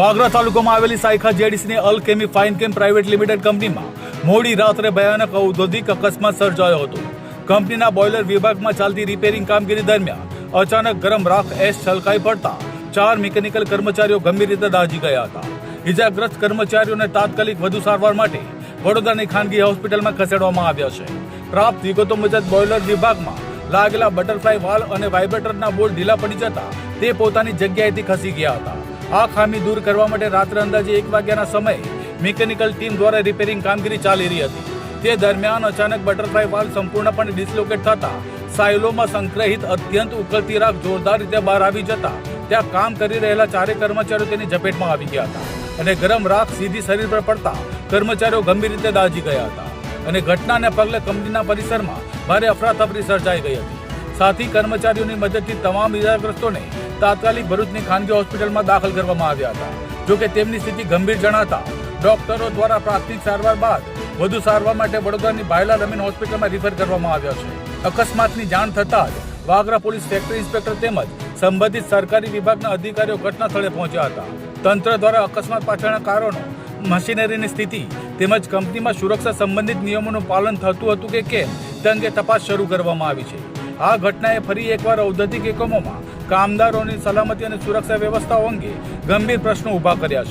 વાગરા તાલુકામાં આવેલી Saykha જેડીસીની Alchemie fine chem private limited કંપનીમાં મોડી રાત્રે ભયાનક ઔદ્યોગિક અકસ્માત સર્જાયો હતો. કંપનીના બોઇલર વિભાગમાં ચાલતી રિપેરિંગ કામગીરી દરમિયાન અચાનક ગરમ રાખ એશ છલકાઈ પડતા ચાર મિકેનિકલ કર્મચારીઓ ગંભીર રીતે દાઝી ગયા હતા. ઇજાગ્રસ્ત કર્મચારીઓને તાત્કાલિક વધુ સારવાર માટે વડોદરાની ખાનગી હોસ્પિટલમાં ખસેડવામાં આવ્યા છે. પ્રાપ્ત વિગતો મુજબ બોઇલર વિભાગમાં લાગેલા બટરફ્લાય વાલ અને વાઇબ્રેટરના બોલ્ટ ઢીલા પડી જતા તે પોતાની જગ્યાએથી ખસી ગયા હતા. આ ખામી દૂર કરવા માટે રાત્રે અંદાજે એક વાગ્યાના સમયે મિકેનિકલ ટીમ દ્વારા રિપેરિંગ કામગીરી ચાલી રહી હતી. તે દરમિયાન અચાનક બટરફ્લાય વાલ સંપૂર્ણપણે ડિસ્લોકેટ થતા સાયલોમાં સંગ્રહિત અત્યંત ઉકળતી રાખ જોરદાર રીતે બહાર આવી જતા ત્યાં કામ કરી રહેલા ચારે કર્મચારીઓ તેની ઝપેટમાં આવી ગયા હતા અને ગરમ રાખ સીધી શરીર પર પડતા કર્મચારીઓ ગંભીર રીતે દાઝી ગયા હતા અને ઘટનાને પગલે કંપનીના પરિસરમાં ભારે અફરાતફરી સર્જાઈ ગઈ હતી. સાથી કર્મચારીઓની મદદથી તમામ ઇજાગ્રસ્તોને તાત્કાલિક ભરૂચની ખાનગી હોસ્પિટલમાં દાખલ કરવામાં આવ્યા હતા જોકે તેમની સ્થિતિ ગંભીર જણાતા ડોક્ટરો દ્વારા પ્રાથમિક સારવાર બાદ વધુ સારવાર માટે વડોદરાની ભાયલા રમીન હોસ્પિટલમાં રિફર કરવામાં આવ્યા છે. અકસ્માતની જાણ થતાં જ વાગરા પોલીસ ફેક્ટરી ઇન્સ્પેક્ટર તેમજ સંબંધિત સરકારી વિભાગના અધિકારીઓ ઘટના સ્થળે પહોંચ્યા હતા. તંત્ર દ્વારા અકસ્માત પાછળના કારણો, મશીનરીની સ્થિતિ તેમજ કંપનીમાં સુરક્ષા સંબંધિત નિયમોનું પાલન થતું હતું કે કેમ તે અંગે તપાસ શરૂ કરવામાં આવી છે. આ ઘટનાએ ફરી એકવાર ઔદ્યોગિક એકમોમાં કામદારોની સલામતી અને સુરક્ષા વ્યવસ્થાઓ અંગે ગંભીર પ્રશ્નો ઊભા કર્યા છે.